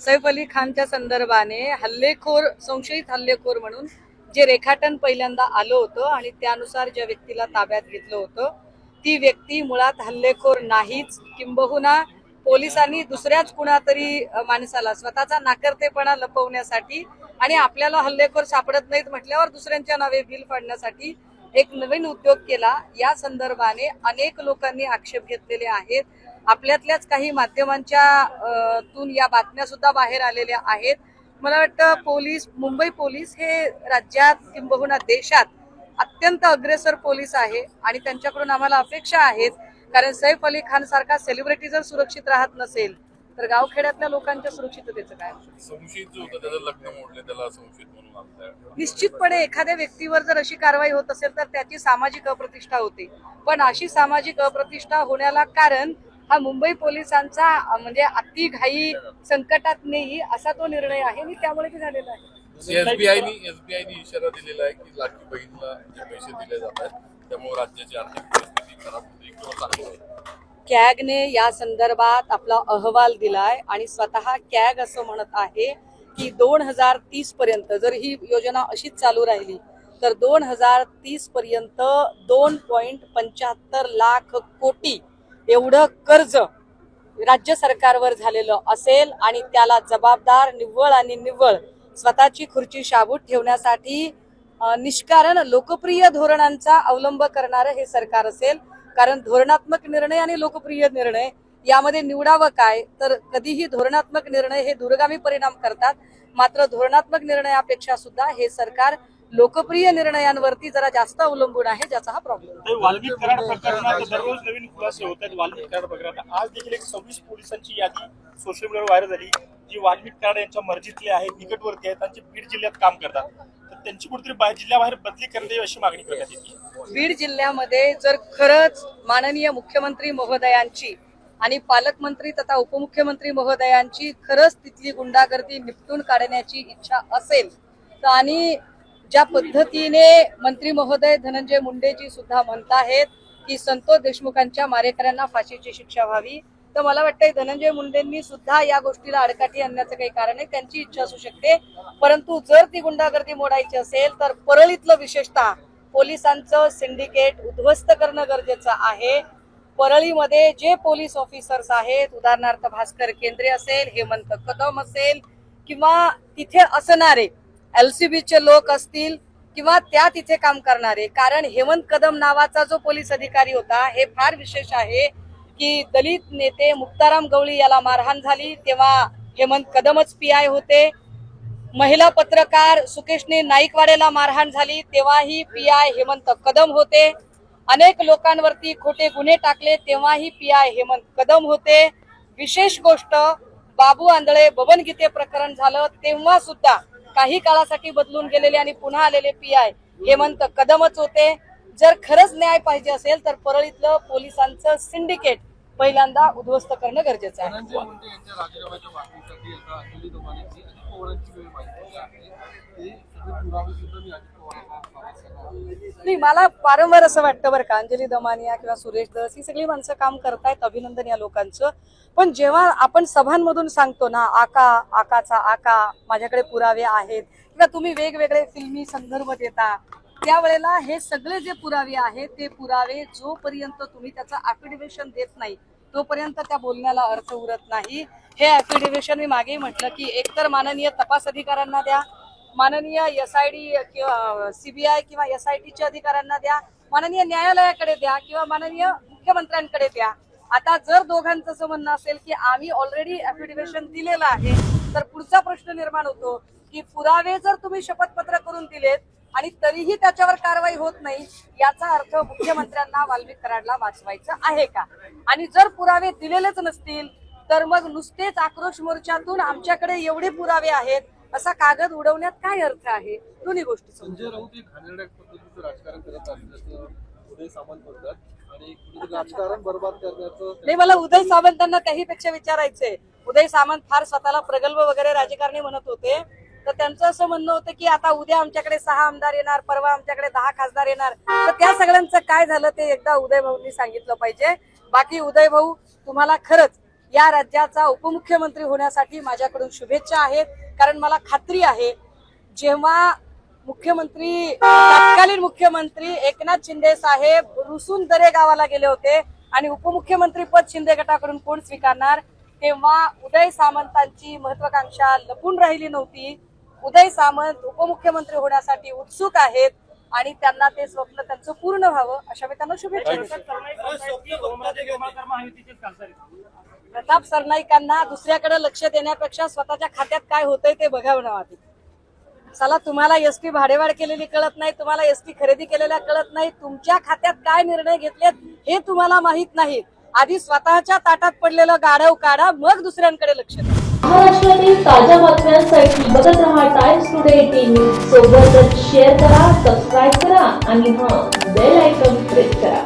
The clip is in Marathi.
सैफ अली खानच्या संदर्भाने हल्लेखोर संशयित हल्लेखोर म्हणून जे रेखाटन पहिल्यांदा आलं होतं आणि त्यानुसार ज्या व्यक्तीला ताब्यात घेतलं होतं ती व्यक्ती मुळात हल्लेखोर नाहीच. किंबहुना पोलिसांनी दुसऱ्याच कुणातरी माणसाला स्वतःचा नाकर्तेपणा लपवण्यासाठी आणि आपल्याला हल्लेखोर सापडत नाहीत म्हटल्यावर दुसऱ्यांच्या नावे बिल फाडण्यासाठी एक नवीन उद्योग केला. या संदर्भाने अनेक लोकांनी आक्षेप घेतलेले आहेत. आपल्यातल्याच काही माध्यमांच्या तून या बातम्या सुद्धा बाहेर आलेल्या आहेत. मला वाटतं पोलीस मुंबई पोलीस हे राज्यात किंबहुना देशात अत्यंत अग्रेसर पोलीस आहे आणि त्यांच्याकडून आम्हाला अपेक्षा आहेत. कारण सैफ अली खान सारखा सेलिब्रिटी जर सुरक्षित राहत नसेल तर गावखेड्यातल्या लोकांच्या सुरक्षिततेचं काय? संशयित जो होता त्याचं लग्न मोडले त्याला संशयित म्हणून निश्चितपणे एखाद्या व्यक्तीवर जर अशी कारवाई होत असेल तर त्याची सामाजिक अप्रतिष्ठा होते. पण अशी सामाजिक अप्रतिष्ठा होण्याला कारण हा मुंबई पोलिसांचा अं, म्हणजे अति घाई संकटात नेई असा तो निर्णय आहे. आणि त्यामुळे ते झालेला आहे. इशारा दिलेला आहे की लाडकी बहीणला जे पैसे दिले जात आहेत त्यामुळे राज्याची आर्थिक परिस्थिती खराब होते. किंवा चांगली होईल कॅगने या संदर्भात आपला अहवाल दिलाय आणि स्वतः कॅग असं म्हणत आहे की दोन हजार तीस पर्यंत जर ही योजना अशीच चालू राहिली तर दोन हजार तीस पर्यंत दोन पॉईंट पंच्याहत्तर लाख कोटी एवढं कर्ज राज्य सरकारवर झालेलं असेल आणि त्याला जबाबदार निव्वळ आणि निव्वळ स्वतःची खुर्ची शाबूत ठेवण्यासाठी निष्कारण लोकप्रिय धोरणांचा अवलंब करणारं हे सरकार असेल कारण धोरणात्मक निर्णय आणि लोकप्रिय निर्णय यामध्ये निवडावं काय? तर कधीही धोरणात्मक निर्णय हे दूरगामी परिणाम करतात. मात्र धोरणात्मक निर्णयापेक्षा सुद्धा हे सरकार लोकप्रिय निर्णयांवरती जरा जास्त अवलंबून आहे ज्याचा हा प्रॉब्लेम ते वाल्मिक कराड प्रकरणात दररोज नवीन खुलासे होत आहेत वाल्मिक कराड प्रकरणात. आज देखील एक सव्वीस पोलिसांची यादी सोशल मीडियावर व्हायरल झाली. जी वाल्मिक कराड यांच्या मर्जीतली आहेत निकटवर्ती आहेत त्यांचे बीड जिल्ह्यात काम करतात. त्यांची कुठेतरी जिल्ह्याबाहेर बदली करण्यात यावी अशी मागणी करण्यात येते. बीड जिल्ह्यामध्ये जर खरंच माननीय मुख्यमंत्री महोदयांची आणि पालकमंत्री तथा उपमुख्यमंत्री महोदयांची खरंच तिथली गुंडागर्दी निपटून काढण्याची इच्छा असेल तर आणि ज्या पद्धतीने मंत्री महोदय धनंजय मुंडेजी सुद्धा म्हणताहेत की संतोष देशमुखांच्या मारेकऱ्यांना फाशीची शिक्षा व्हावी तर मला वाटतंय धनंजय मुंडेंनी सुद्धा या गोष्टीला आडकाठी आणण्याचं काही कारण आहे. त्यांची इच्छा असू शकते. परंतु जर ती गुंडागर्दी मोडायची असेल तर परळीतलं विशेषतः पोलिसांचं सिंडिकेट उद्ध्वस्त करणं गरजेचं आहे. परळीमध्ये जे पोलीस ऑफिसर्स आहेत उदाहरणार्थ भास्कर केंद्रे असेल हेमंत कदम असेल किंवा तिथे असणारे एलसीबीचे लोक असतील किंवा त्या तिथे काम करणारे. कारण हेमंत कदम नावाचा जो पोलीस अधिकारी होता हे फार विशेष आहे. की दलित नेते मुक्ताराम गवळी याला मारहाण झाली. तेव्हा हेमंत कदमच पी आय होते. महिला पत्रकार सुकेशने नाईकवाडेला मारहाण झाली. तेव्हाही पी आय हेमंत कदम होते. अनेक लोकांवरती खोटे गुन्हे टाकले. तेव्हाही पी आय हेमंत कदम होते. विशेष गोष्ट बाबू आंधळे बबन गीते प्रकरण झालं. तेव्हा सुद्धा काही काळासाठी बदलून गेलेले आणि पुन्हा आलेले पी आय हेमंत कदमच होते. जर खरंच न्याय पाहिजे असेल तर परळीतलं पोलिसांचं सिंडिकेट पहिल्यांदा उद्ध्वस्त करणं गरजेचं आहे. नाही मला वारंवार असं वाटतं बरं का अंजली दमानिया किंवा सुरेश दस ही सगळी माणसं काम करतायत अभिनंदन या लोकांचं पण जेव्हा आपण सभांमधून सांगतो ना आका आकाचा आका माझ्याकडे पुरावे आहेत किंवा तुम्ही वेगवेगळे फिल्मी संदर्भ देता त्यावेळेला हे सगळे जे पुरावे आहेत ते पुरावे जोपर्यंत तुम्ही त्याचं ऍफिडेव्हिशन देत नाही तोपर्यंत त्या बोलण्याला अर्थ उरत नाही. हे ऍफिडेव्हिशन मी मागे म्हटलं की एकतर माननीय तपास अधिकाऱ्यांना द्या माननीय एस आय डी किंवा सीबीआय किंवा एस आय टीच्या अधिकाऱ्यांना द्या माननीय न्यायालयाकडे द्या किंवा माननीय मुख्यमंत्र्यांकडे द्या. आता जर दोघांचं असं म्हणणं असेल की आम्ही ऑलरेडी ऍफिडेव्हिशन दिलेलं आहे तर पुढचा प्रश्न निर्माण होतो की पुरावे जर तुम्ही शपथपत्र करून दिलेत आणि तरीही त्याच्यावर कारवाई होत नाही याचा अर्थ मुख्यमंत्र्यांना वाल्मिक कराडला वाचवायचं आहे का? आणि जर पुरावे दिलेलेच नसतील तर मग नुसतेच आक्रोश मोर्चातून आमच्याकडे एवढे पुरावे आहेत असा कागद उडवण्यात काय अर्थ आहे? दोन्ही गोष्टी संजय राऊत हे घाणेरड्या पद्धतीचं राजकारण करत असल्याचं उदय सामंत म्हणतात आणि कुठेतरी राजकारण बर्बाद करण्याचं नाही मला उदय सामंतांना त्याहीपेक्षा विचारायचंय. उदय सामंत फार स्वतःला प्रगल्भ वगैरे राजकारणी म्हणत होते. तर त्यांचं असं म्हणणं होतं की आता उद्या आमच्याकडे सहा आमदार येणार परवा आमच्याकडे दहा खासदार येणार. तर त्या सगळ्यांचं काय झालं ते एकदा उदय भाऊंनी सांगितलं पाहिजे. बाकी उदय भाऊ तुम्हाला खरंच या राज्याचा उपमुख्यमंत्री होण्यासाठी माझ्याकडून शुभेच्छा आहेत. कारण मला खात्री आहे जेव्हा मुख्यमंत्री तत्कालीन मुख्यमंत्री एकनाथ शिंदे साहेब रुसून दरे गावाला गेले होते आणि उपमुख्यमंत्री पद शिंदे गटाकडून कोण स्वीकारणार तेव्हा उदय सामंतांची महत्वाकांक्षा लपून राहिली नव्हती. उदय सामंत उपमुख्यमंत्री होण्यासाठी उत्सुक आहेत आणि त्यांना ते स्वप्न त्यांचं पूर्ण व्हावं अशा मी त्यांना शुभेच्छा प्रताप सरनाईकांना दुसऱ्याकडे लक्ष देण्यापेक्षा स्वतःच्या खात्यात काय होतंय ते बघावं आधी. चला तुम्हाला एसटी भाडेवाढ केलेली कळत नाही तुम्हाला एसटी खरेदी केलेल्या कळत नाही तुमच्या खात्यात काय निर्णय घेतलेत हे तुम्हाला माहीत नाही. आधी स्वतःच्या ताटात पडलेलं गाढव काढा मग दुसऱ्यांकडे लक्ष द्या. महाराष्ट्रातील ताज्या बातम्यांसाठी बघत रहा टाइम्स टुडे टीव्ही. सोबतच शेअर करा सबस्क्राईब करा आणि हा बेल आयकॉन प्रेस करा.